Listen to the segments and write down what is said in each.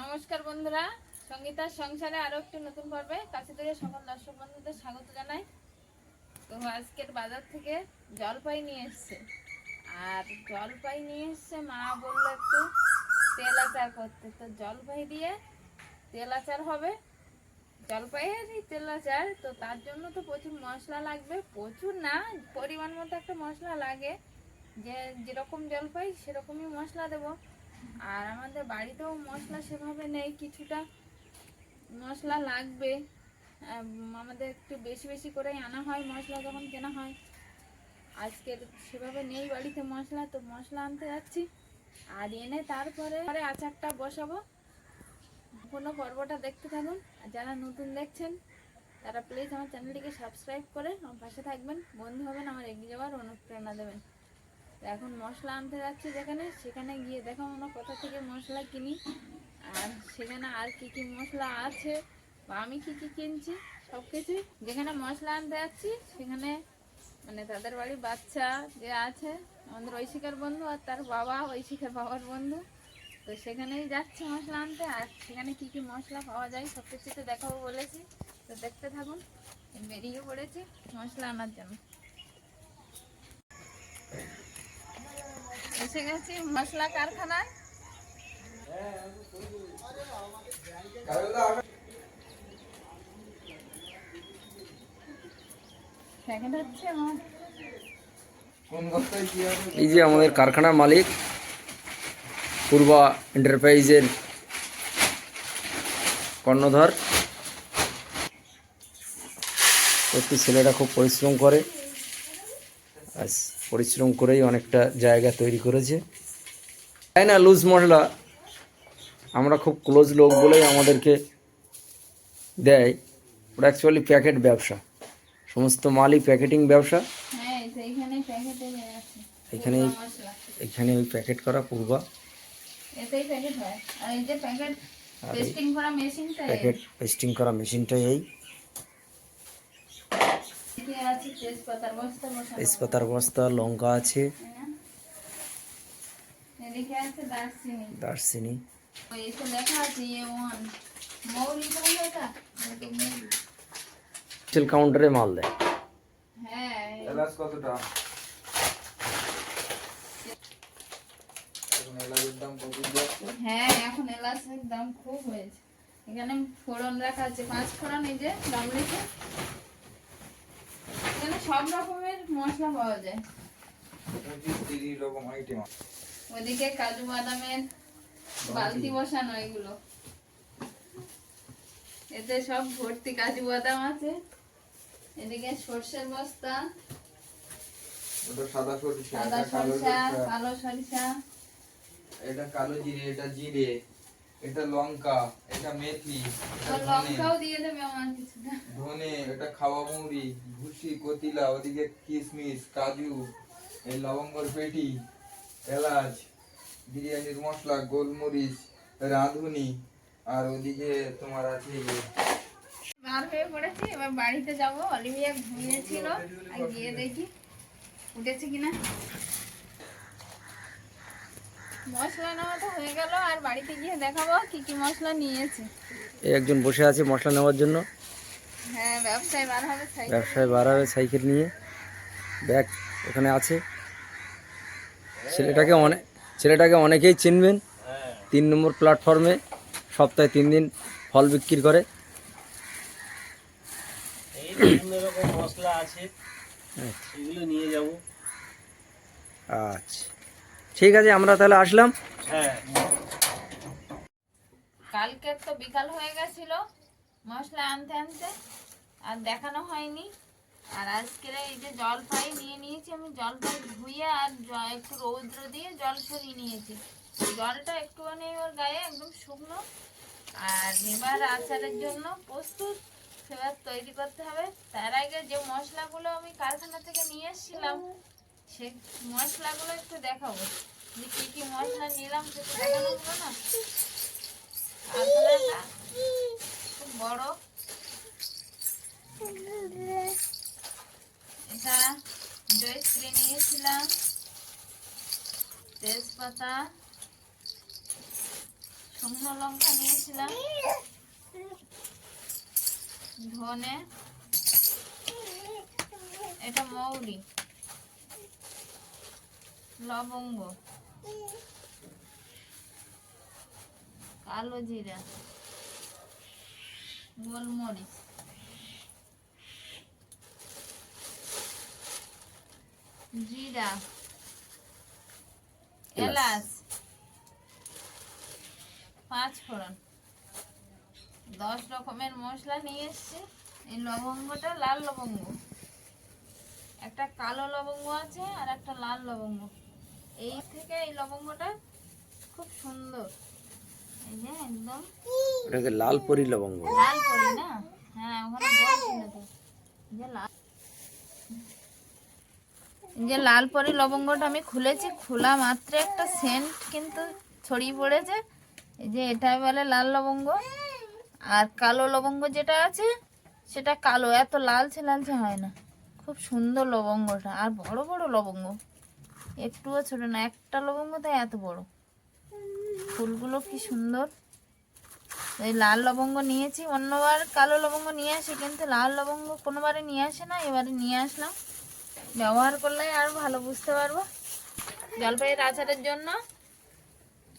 নমস্কার বন্ধুরা। সঙ্গীতার সংসারে আরও একটি নতুন পর্বে কাছে থেকে সকল দর্শক বন্ধুদের স্বাগত জানাই। তো আজকের বাজার থেকে জলপাই নিয়ে এসছে। আর জলপাই নিয়ে এসছে, মা বলল একটু তেল আচার করতে। তো জলপাই দিয়ে তেল আচার হবে। জলপাইয়েরই তেল আচার, তো তার জন্য তো প্রচুর মশলা লাগবে। প্রচুর না, পরিমাণ মতো একটা মশলা লাগে। যে যেরকম জলপাই, সেরকমই মশলা দেবো। আর আমাদের বাড়িতেও মশলা সেভাবে নেই, কিছুটা মশলা লাগবে। আমাদের একটু বেশি বেশি করেই আনা হয় মশলা যখন কেনা হয়। আজকের সেভাবে নেই বাড়িতে মশলা, তো মশলা আনতে যাচ্ছি। আর এনে তারপরে পরে আচারটা বসাবো। কোনো পর্বটা দেখতে থাকুন। আর যারা নতুন দেখছেন, তারা প্লিজ আমার চ্যানেলটিকে সাবস্ক্রাইব করে আমার পাশে থাকবেন। বন্ধু হবেন আমার এগিয়ে যাওয়ার অনুপ্রেরণা দেবেন। তো এখন মশলা আনতে যাচ্ছি যেখানে, সেখানে গিয়ে দেখো আমরা কোথা থেকে মশলা কিনি। আর সেখানে আর কি কি মশলা আছে বা আমি কি কি কিনছি সব কিছুই যেখানে মশলা আনতে যাচ্ছি, সেখানে মানে তাদের বাড়ির বাচ্চা যে আছে, আমাদের ঐশিকার বন্ধু আর তার বাবা, ঐশিকার বাবার বন্ধু। তো সেখানেই যাচ্ছে মশলা আনতে। আর সেখানে কি কি মশলা পাওয়া যায় সব কিছুতে দেখাবো বলেছি। তো দেখতে থাকুন, বেরিয়ে পড়েছি মশলা আনার জন্য। এসে গেছি মশলা কারখানায়। এই যে আমাদের কারখানার মালিক, পূর্বা এন্টারপ্রাইজের কর্ণধর। একটি ছেলেরা খুব পরিশ্রম করে। পরিশ্রম করেই অনেকটা জায়গা তৈরি করেছে। তাই না লুজ মশলা আমরা খুব ক্লোজ লোক বলেই আমাদেরকে দেয়। ওটা অ্যাকচুয়ালি প্যাকেট ব্যবসা। সমস্ত মালই প্যাকেটিং ব্যবসা। হ্যাঁ এখানে এখানে ওই প্যাকেট করা পূর্বা। প্যাকেট পেস্টিং করা মেশিনটাই এই। তেজপাতার বস্তা তেজপাতার বস্তা লঙ্কা আছে। হ্যাঁ। এদিকে আছে দারচিনি। কাউন্টারে মাল দেয়। হ্যাঁ। এলাচ এখন এলাচের দাম হ্যাঁ এখন এলাচের দাম খুব হয়েছে। এখানে ফোড়ন রাখা আছে। পাঁচ ফোড়ন এই যে গামলিতে এখানে সব রকমের মশলা পাওয়া যায়। রকম আইটেম ওদিকে কাজু বাদামের বালতি বসানো এগুলো। এতে সব ভর্তি কাজু বাদাম আছে। এদিকে সর্ষের বস্তা। সাদা সরিষা। কালো সরিষা। এটা কালো জিরে এটা জিরে। এটা লঙ্কা এটা মেথি ধনে। লঙ্কাও দিয়ে দেবে আমার কিছুটা ধনে এটা খাওয়া মৌরি ভুসি কতিলা ওদিকে কিশমিশ কাজু এই লবঙ্গর পেটি এলাচ বিরিয়ানির মশলা গোলমরিচ রাঁধুনি আর ওদিকে তোমার আছে বার হয়ে পড়েছি এবার বাড়িতে যাব। অলিভিয়া ঘুমিয়েছিল আর গিয়ে দেখি উঠেছে কিনা। মশলা নেওয়া তো হয়ে গেল আর বাড়িতে গিয়ে দেখাবো কি কি মশলা নিয়েছে। এই একজন বসে আছে মশলা নেওয়ার জন্য। হ্যাঁ ব্যবসায় বার হবে সাইকেল। নিয়ে। ব্যাগ ওখানে আছে। ছেলেটাকে অনেক ছেলেটাকে অনেকেই চিনবেন। তিন নম্বর প্ল্যাটফর্মে সপ্তাহে তিন দিন ফল বিক্রি করে। এই বিভিন্ন রকম মশলা আছে। নিয়ে যাব। আচ্ছা। ঠিক আছে, আমরা তাহলে আসলাম। কালকে তো বিকাল হয়ে গেছিল, মশলা আনতে আনতে, আর দেখানো হয়নি। আর আজকে এই যে জলপাই নিয়ে নিয়েছি, আমি জলপাই ধুয়ে আর একটু রৌদ্র দিয়ে জল সরিয়ে নিয়েছি। জলটা একটু একটুখানি ওর গায়ে একদম শুকনো। আর এবার আচারের জন্য প্রস্তুত, সেবার তৈরি করতে হবে। তার আগে যে মশলাগুলো আমি কারখানা থেকে নিয়ে এসেছিলাম সেই মশলাগুলো একটু দেখাবো। যে কি কি মশলা নিলাম না? খুব বড়। এটা নিয়েছিলাম। তেজপাতা, শুকনো লঙ্কা নিয়েছিলাম। ধনে। এটা মৌরি। লবঙ্গ। কালো জিরা। গোলমরিচ। জিরা। এলাচ। পাঁচ ফোড়ন দশ রকমের মশলা নিয়ে এসছি। এই লবঙ্গটা লাল লবঙ্গ। একটা কালো লবঙ্গ আছে আর একটা লাল লবঙ্গ। এই থেকে এই লবঙ্গটা খুব সুন্দর। এই যে একদম। ওটাকে লাল পরি লবঙ্গ। লাল করি না? হ্যাঁ ওখানে বলছিল তো যে লাল যে লাল পরি লবঙ্গটা আমি খুলেছি। খোলা মাত্র একটা সেন্ট কিন্তু ছড়িয়ে পড়েছে। এই যে এটাই বলে লাল লবঙ্গ। আর কালো লবঙ্গ যেটা আছে সেটা কালো। এত লালচে লালচে হয় না। খুব সুন্দর লবঙ্গটা। আর বড় বড় লবঙ্গ। একটুও ছোট না, একটা লবঙ্গ তাই এত বড়। ফুলগুলো কি সুন্দর। এই লাল লবঙ্গ নিয়েছি, অন্যবার কালো লবঙ্গ নিয়ে আসি, কিন্তু লাল লবঙ্গ কোনোবারে নিয়ে আসে না, এবারে নিয়ে আসলাম। ব্যবহার করলে আর ভালো বুঝতে পারব। জলপাইয়ের আচারের জন্য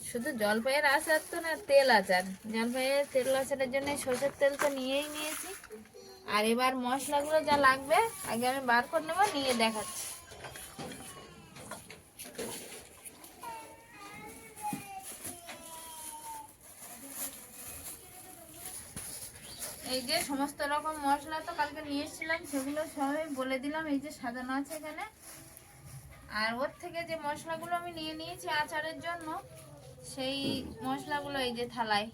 শুধু জলপাইয়ের আচার তো না, তেল আচার। জলপাইয়ের তেল আচারের জন্য সরষের তেল তো নিয়েই নিয়েছি। আর এবার মশলাগুলো যা লাগবে, আগে আমি বার করে নেব, নিয়ে দেখাচ্ছি। এই যে সমস্ত রকম মশলা তো কালকে নিয়ে এসেছিলাম, সেগুলো সবই বলে দিলাম, এই যে সাজানো আছে এখানে। আর ওর থেকে যে মশলাগুলো আমি নিয়ে নিয়েছি আচারের জন্য, সেই মশলাগুলো এই যে থালায়।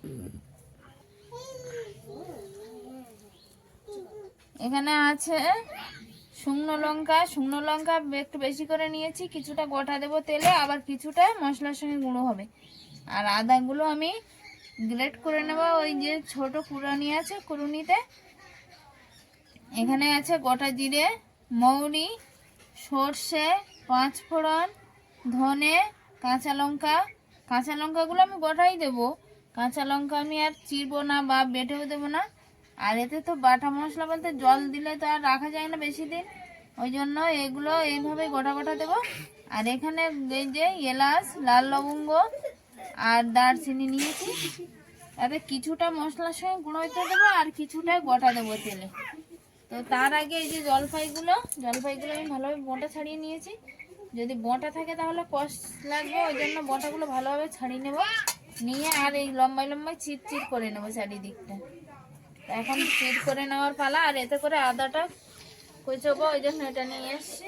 এখানে আছে শুকনো লঙ্কা শুকনো লঙ্কা একটু বেশি করে নিয়েছি, কিছুটা গোটা দেবো তেলে, আবার কিছুটা মশলার সঙ্গে গুঁড়ো হবে। আর আদাগুলো আমি গ্রেট করে নেব, ওই যে ছোট কুড়ানি আছে কুড়ুনিতে। এখানে আছে গোটা জিরে, মৌরি, সর্ষে পাঁচ ফোড়ন ধনে, কাঁচা লঙ্কা। কাঁচা লঙ্কাগুলো আমি গোটাই দেবো। কাঁচা লঙ্কা আমি আর চিরবো না বা বেটেও দেবো না। আর এতে তো বাটা মশলা বলতে জল দিলে তো আর রাখা যায় না বেশি দিন ওই জন্য এগুলো এইভাবে গোটা গোটা দেবো। আর এখানে এই যে এলাচ, লাল লবঙ্গ আর দারচিনি নিয়েছি। তাতে কিছুটা মশলার সঙ্গে গুঁড়ো হইতে দেবো আর কিছুটা গোটা দেবো তেলে। তো তার আগে এই যে জলপাইগুলো জলপাইগুলো আমি ভালোভাবে বোঁটা ছাড়িয়ে নিয়েছি। যদি বোঁটা থাকে তাহলে কষ লাগবে, ওই জন্য বোঁটাগুলো ভালোভাবে ছাড়িয়ে নেব। নিয়ে আর এই লম্বাই লম্বাই চিট চিট করে নেব চারিদিকটা। এখন চিট করে নেওয়ার পালা, আর এতে করে আদাটা কুচবো, ওই জন্য এটা নিয়ে এসছি।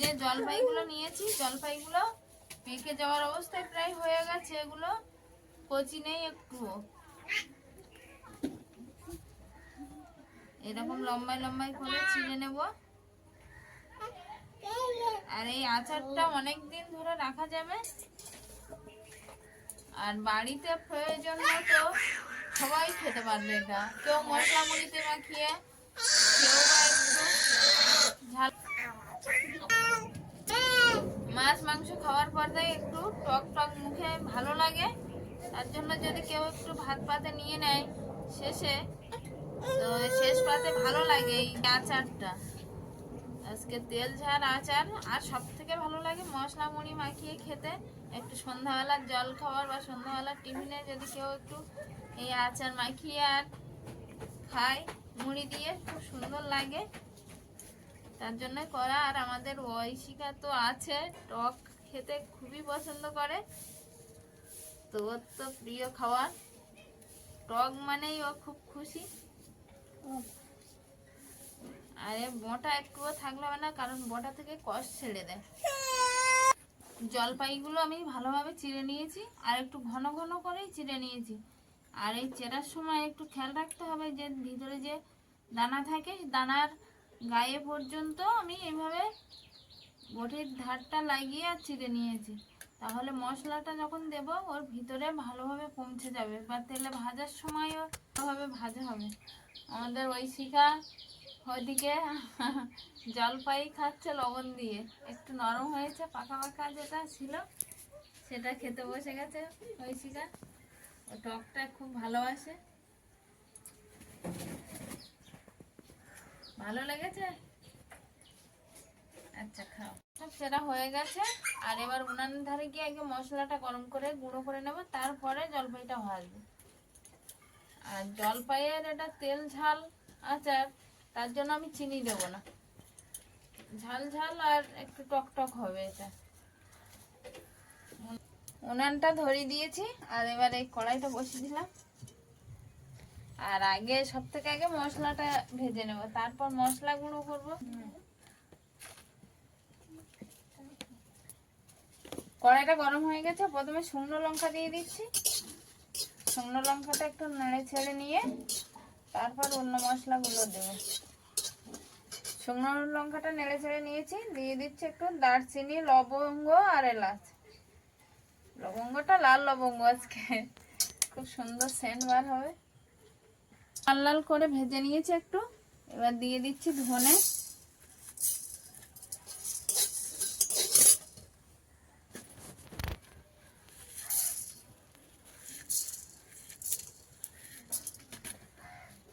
যে জলপাইগুলো নিয়েছি, জলপাইগুলো পেকে যাওয়ার অবস্থায় প্রায় হয়ে গেছে, এগুলো কচি নেই একটুও এরকম লম্বাই লম্বাই করে ছিঁড়ে নেব। আর এই আচারটা অনেক দিন ধরে রাখা যাবে। আর বাড়িতে প্রয়োজন মতো সবাই খেতে পারবে এটা। কেউ মশলা মুড়িতে মাখিয়ে, কেউ মাছ, মাংস খাওয়ার পর একটু টক টক মুখে ভালো লাগে। তার জন্য যদি কেউ একটু ভাত পাতে নিয়ে নেয় শেষে, তো শেষ পাতে ভালো লাগে এই আচারটা। আজকে তেল ঝাল, আচার। আর সব থেকে ভালো লাগে মশলা মুড়ি মাখিয়ে খেতে। একটু সন্ধ্যাবেলার জল খাবার বা সন্ধ্যাবেলার টিফিনে যদি কেউ একটু এই আচার মাখিয়ে আর খায়, মুড়ি দিয়ে খুব সুন্দর লাগে। তার জন্য করা আর আমাদের ঐশিকা তো আছে, টক খেতে খুবই পছন্দ করে। তো ওর তো প্রিয় খাবার টক মানেই ও খুব খুশি। আরে বোঁটা একটুও থাকলে হবে না, কারণ বোঁটা থেকে কষ ছেড়ে দেয়। জলপাইগুলো আমি ভালোভাবে চিড়ে নিয়েছি, আর একটু ঘন ঘন করেই চিড়ে নিয়েছি। আর এই চেরার সময় একটু খেয়াল রাখতে হবে যে ভিতরে যে দানা থাকে, দানার গায়ে পর্যন্ত আমি এভাবে বটির ধারটা লাগিয়ে আর চিড়ে নিয়েছি। তাহলে মশলাটা যখন দেব, ওর ভিতরে ভালোভাবে পৌঁছে যাবে, বা তেলে ভাজার সময়ও ভালোভাবে ভাজা হবে। আমাদের ওই শিখা ওদিকে জলপাই খাচ্ছে, লবণ দিয়ে। একটু নরম হয়েছে, পাকা পাকা যেটা ছিল, সেটা খেতে বসে গেছে ঐশিকা। ও টকটা খুব ভালোবাসে। ভালো লেগেছে? আচ্ছা খাও। সেটা হয়ে গেছে, আর এবার উনানের ধারে গিয়ে আগে মশলাটা গরম করে, গুঁড়ো করে নেব, তারপরে জলপাইটা ভাজবো। আর জলপাইয়ের এটা তেল, ঝাল, আচার তার জন্য আমি চিনি দেবো না। ঝাল ঝাল আর একটু টক টক হবে এটা। উনানটা ধরিয়ে দিয়েছি, আর এবার এই কড়াইটা বসিয়ে দিলাম। আর আগে সব থেকে আগে মশলাটা ভেজে নেব, তারপর মশলা গুঁড়ো করব। কড়াইটা গরম হয়ে গেছে, প্রথমে শুকনো লঙ্কা দিয়ে দিচ্ছি। শুকনো লঙ্কাটা একটু নেড়ে ছেড়ে নিয়ে তারপর অন্য মশলাগুলো দেব। শুকনো লঙ্কাটা নেড়ে ছেড়ে নিয়েছি, দিয়ে দিচ্ছি একটু দারচিনি, লবঙ্গ আর এলাচ। লবঙ্গটা লাল লবঙ্গ আজকে। খুব সুন্দর সেন্ট বার হবে। লাল লাল করে ভেজে নিয়েছি একটু। এবার দিয়ে দিচ্ছি ধনে।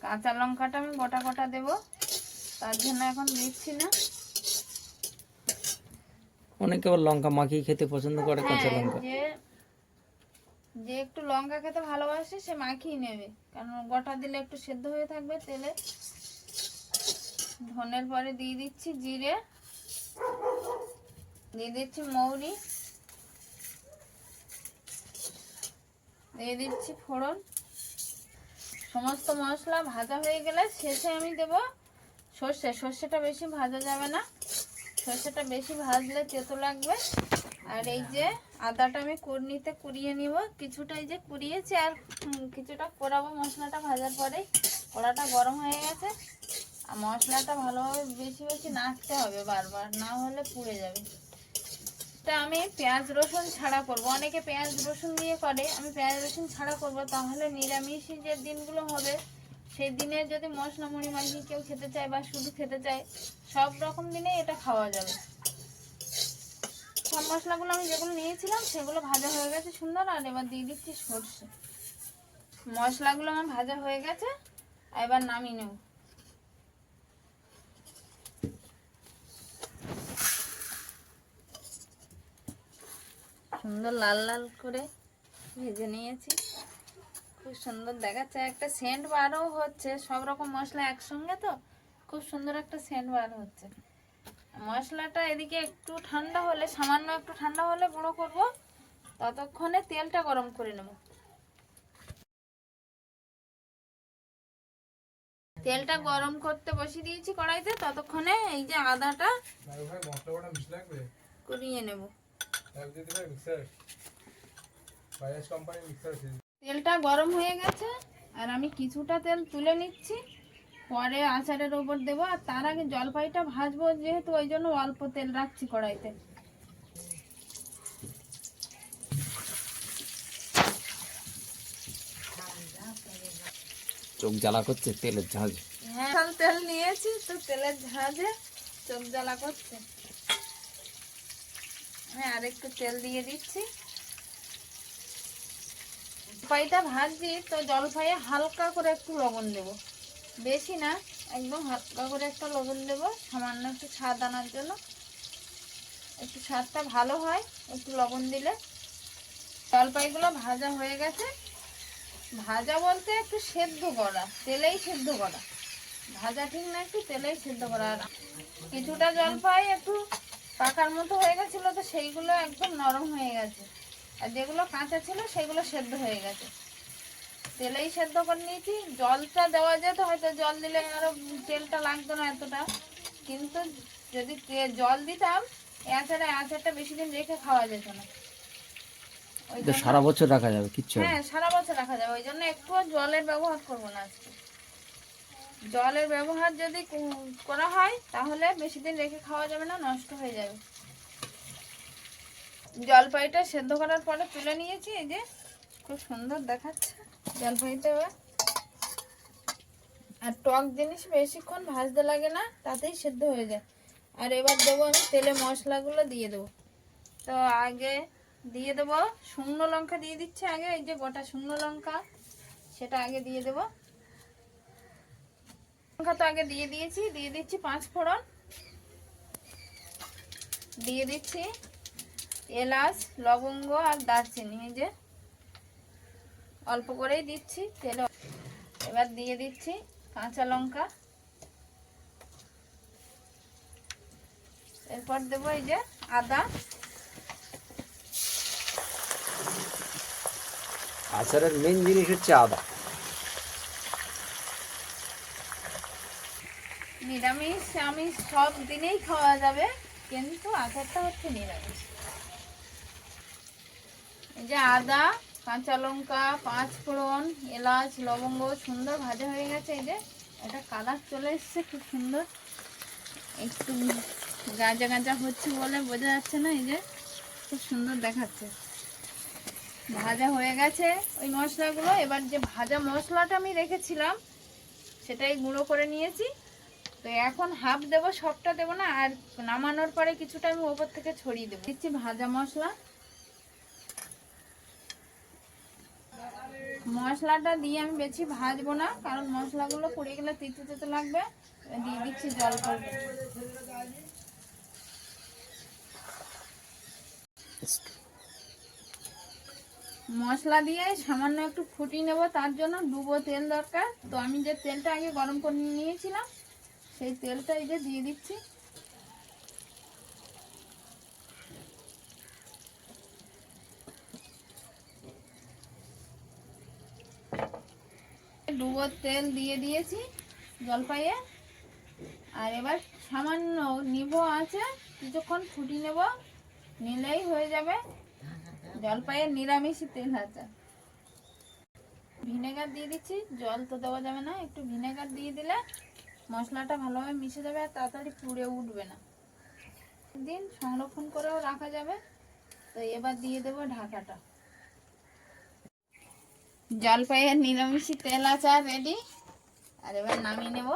কাঁচা লঙ্কাটা আমি গোটা গোটা দেব। তার জন্য এখন দিচ্ছি না। অনেকে আবার লঙ্কা মাখিয়ে খেতে পছন্দ করে কাঁচা হ্যাঁ, লঙ্কা। যে যে একটু লঙ্কা খেতে ভালোবাসে সে মাখিয়ে নেবে। কারণ গোটা দিলে একটু সেদ্ধ হয়ে থাকবে তেলে। ধনের পরে দিয়ে দিচ্ছি জিরে। দিয়ে দিচ্ছি মৌরি। দিয়ে দিচ্ছি ফোড়ন। সমস্ত মশলা ভাজা হয়ে গেলে শেষে আমি দেব সর্ষে। সর্ষেটা বেশি ভাজা যাবে না। সর্ষেটা বেশি ভাজলে তেতো লাগবে। আর এই যে আদাটা আমি কুড়নিতে কুড়িয়ে নিব। কিছুটা এই যে কুড়িয়েছি আর কিছুটা কোরাবো মশলাটা ভাজার পরে কড়াটা গরম হয়ে গেছে। আর মশলাটা ভালোভাবে বেশি বেশি নাড়তে হবে বারবার। না হলে পুড়ে যাবে। তা আমি পেঁয়াজ রসুন ছাড়া করব। অনেকে পেঁয়াজ রসুন দিয়ে করে, আমি পেঁয়াজ রসুন ছাড়া করব। তাহলে নিরামিষই যে দিনগুলো হবে, সেই দিনে যদি মশলা মুড়ি মাখিয়ে কেউ খেতে চায় বা শুধু খেতে চায়, সব রকম দিনে এটা খাওয়া যাবে। সব মশলাগুলো আমি যেগুলো নিয়েছিলাম, সেগুলো ভাজা হয়ে গেছে সুন্দর, আর এবার দিয়ে দিচ্ছি সর্ষে। মশলাগুলো আমার ভাজা হয়ে গেছে, এবার নামিয়ে নেব। সুন্দর লাল লাল করে ভেজে নিয়েছি। খুব সুন্দর দেখাচ্ছে। একটা সেন্ট বারও হচ্ছে সব রকম মশলা একসঙ্গে তো খুব সুন্দর একটা সেন্ট বার হচ্ছে। মশলাটা এদিকে একটু ঠান্ডা হলে সামান্য একটু ঠান্ডা হলে গুঁড়ো করব। ততক্ষণে তেলটা গরম করে নেব। তেলটা গরম করতে বসিয়ে দিয়েছি কড়াইতে ততক্ষণে এই যে আদাটা করিয়ে নেব। তেলটা গরম হয়ে গেছে আর আমি কিছুটা তেল তুলে নিচ্ছি। পরে আচারের ওপর দেবো আর তার আগে জলপাইটা ভাজবো যেহেতু ওই জন্য অল্প তেল রাখছি কড়াইতে। চোখ জ্বালা করছে তেলের ঝাঁজ হ্যাঁ তেল নিয়েছি তো তেলের ঝাঁজে চোখ জ্বালা করছে। হ্যাঁ আর একটু তেল দিয়ে দিচ্ছি। জলপাইটা ভাজছি, তো জলপাইয়ে হালকা করে একটু লবণ দেব। বেশি না, একদম হালকা করে একটা লবণ দেব, সামান্য একটু স্বাদ আনার জন্য। একটু স্বাদটা ভালো হয়, একটু লবণ দিলে। জলপাইগুলো ভাজা হয়ে গেছে। ভাজা বলতে একটু সেদ্ধ করা, তেলেই সেদ্ধ করা। ভাজা ঠিক না, একটু তেলেই সেদ্ধ করা। কিছুটা জলপাই একটু পাকার মতো হয়ে গেছিল তো সেইগুলো একদম নরম হয়ে গেছে। আর যেগুলো কাঁচা ছিল সেগুলো সেদ্ধ হয়ে গেছে। তেলেই সেদ্ধ করে নিয়েছি। জলটা দেওয়া যেত হয়তো জল দিলে আরও তেলটা লাগতো না এতটা। কিন্তু যদি তে- জল দিতাম আচারে আচারটা বেশি দিন রেখে খাওয়া যেত না। সারা বছর রাখা যাবে কিচ্ছু হ্যাঁ সারা বছর রাখা যাবে। ওই জন্য একটুও জলের ব্যবহার করব না আজকে। জলের ব্যবহার যদি করা হয়, তাহলে বেশি দিন রেখে খাওয়া যাবে না, নষ্ট হয়ে যাবে। জলপাইটা সেদ্ধ করার পরে তুলে নিয়েছি, এই যে খুব সুন্দর দেখাচ্ছে জলপাইটা এবার। আর টক জিনিস বেশিক্ষণ ভাজতে লাগে না, তাতেই সেদ্ধ হয়ে যায়। আর এবার দেবো আমি তেলে মশলাগুলো দিয়ে দেবো। তো আগে দিয়ে দেবো, শুকনো লঙ্কা দিয়ে দিচ্ছে আগে, এই যে গোটা শুকনো লঙ্কা, সেটা আগে দিয়ে দেবো। লঙ্কা তো আগে দিয়ে দিয়েছি, দিয়ে দিচ্ছি পাঁচ ফোড়ন। দিয়ে দিচ্ছি এলাচ, লবঙ্গ আর দারচিনি, এই যে। অল্প করেই দিচ্ছি, তেলে এবার দিয়ে দিচ্ছি কাঁচা লঙ্কা। এরপর দেবো এই যে আদা। আচারের মেন জিনিস হচ্ছে আদা। নিরামিষ, আমিষ সব দিনেই খাওয়া যাবে, কিন্তু আচারটা হচ্ছে নিরামিষ। এই যে আদা, কাঁচা লঙ্কা পাঁচ ফোড়ন এলাচ, লবঙ্গ, সুন্দর ভাজা হয়ে গেছে, এই যে এটা কালার চলে এসছে, খুব সুন্দর। একটু গাঁজা গাঁজা হচ্ছে বলে বোঝা যাচ্ছে না, এই যে খুব সুন্দর দেখাচ্ছে। ভাজা হয়ে গেছে ওই মশলাগুলো, এবার যে ভাজা মশলাটা আমি রেখেছিলাম, সেটাই গুঁড়ো করে নিয়েছি। তো এখন হাফ দেব, সবটা দেবো না, আর নামানোর পরে কিছুটা আমি ওপর থেকে ছড়িয়ে দেবো। দিচ্ছি ভাজা মশলা। মশলাটা দিয়ে আমি বেশি ভাজবো না, কারণ মশলাগুলো পুড়ে গেলে তিতে তিতে লাগবে, দিয়ে দিচ্ছি জল করে মশলা দিয়ে সামান্য একটু ফুটিয়ে নেব, তার জন্য ডুবো তেল দরকার। তো আমি যে তেলটা আগে গরম করে নিয়েছিলাম সেই তেলটা এই যে দিয়ে দিচ্ছি। ডুবো তেল দিয়ে দিয়েছি জলপাইয়ে। আর এবার সামান্য নিব আছে, কিছুক্ষণ ফুটি নেব, নিলেই হয়ে যাবে। জলপাইয়ের নিরামিষই তেল আছে। ভিনেগার দিয়ে দিচ্ছি, জল তো দেওয়া যাবে না, একটু ভিনেগার দিয়ে দিলে মশলাটা ভালোভাবে মিশে যাবে আর তাড়াতাড়ি পুড়ে উঠবে না। দিন সংরক্ষণ করেও রাখা যাবে। তো এবার দিয়ে দেবো ঢাকাটা। জলপাইয়ের নিরামিষি তেল আচার রেডি আর এবার নামিয়ে নেব।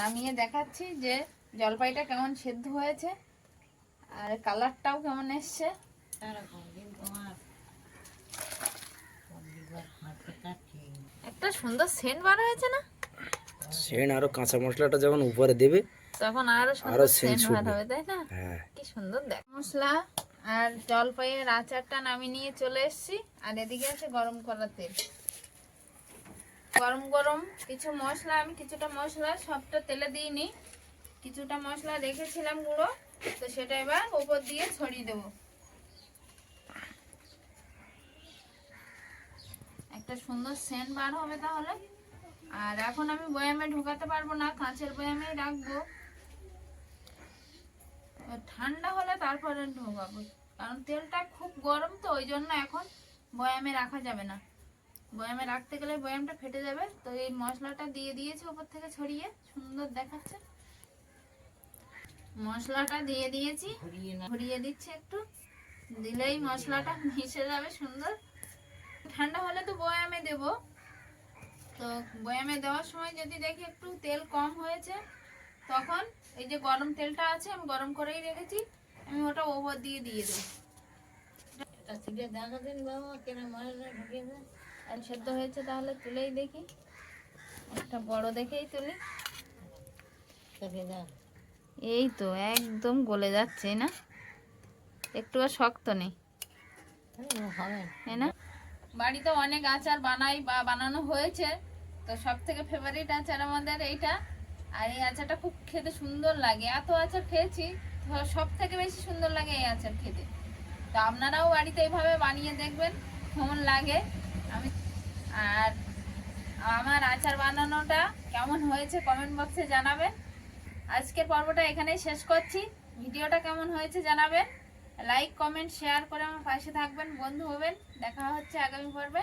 নামিয়ে দেখাচ্ছি যে জলপাইটা কেমন সেদ্ধ হয়েছে আর কালারটাও কেমন এসছে। একটা সুন্দর সেন্ট বার হয়েছে না? সেন আরও কাঁচা মশলাটা যখন উপরে দেবে তখন আরও আরও সেন্ট হবে তাই না? হ্যাঁ। কি সুন্দর দেখ। মশলা আর জলপাইয়ের আচারটা নামিয়ে নিয়ে চলে এসেছি। আর এদিকে আছে গরম করা তেল। গরম গরম কিছু মশলা আমি কিছুটা মশলা সবটা তেলে দিইনি কিছুটা মশলা রেখেছিলাম গুঁড়ো তো সেটা এবার উপর দিয়ে ছড়িয়ে দেবো। একটা সুন্দর সেন্ট বার হবে তাহলে। আর এখন আমি বয়ামে ঢোকাতে পারব না কাঁচের বয়ামেই রাখব। ঠান্ডা হলে তারপরে ঢোকাবো কারণ তেলটা খুব গরম তো ওই জন্য এখন বয়ামে রাখা যাবে না। বয়ামে রাখতে গেলে বয়ামটা ফেটে যাবে তো এই মশলাটা দিয়ে দিয়েছি উপর থেকে ছড়িয়ে সুন্দর দেখাচ্ছে। মশলাটা দিয়ে দিয়েছি ঘুরিয়ে দিচ্ছি একটু দিলেই মশলাটা মিশে যাবে সুন্দর। ঠান্ডা হলে তো বয়ামে দেব। তো বয়ামে দেওয়ার সময় যদি দেখি একটু তেল কম হয়েছে তখন এই যে গরম তেলটা আছে আমি গরম করেই রেখেছি আমি ওটা ওপর দিয়ে দিয়ে দেবো। আর সেদ্ধ হয়েছে তাহলে তুলেই দেখি। একটা বড় দেখেই তুলি। এই তো একদম গলে যাচ্ছে না? একটু শক্ত নেই। তাই না? বাড়িতে অনেক আচার বানাই বা বানানো হয়েছে তো সব থেকে ফেভারিট আচার আমাদের এইটা। আর এই আচারটা খুব খেতে সুন্দর লাগে। এত আচার খেয়েছি সব থেকে বেশি সুন্দর লাগে এই আচার খেতে। তো আপনারাও বাড়িতে এইভাবে বানিয়ে দেখবেন, কেমন লাগে। আমি আর আমার আচার বানানোটা কেমন হয়েছে কমেন্ট বক্সে জানাবেন। আজকের পর্বটা এখানেই শেষ করছি। ভিডিওটা কেমন হয়েছে জানাবেন। লাইক কমেন্ট শেয়ার করে আমার পাশে থাকবেন। বন্ধু হবেন। দেখা হচ্ছে আগামী পর্বে।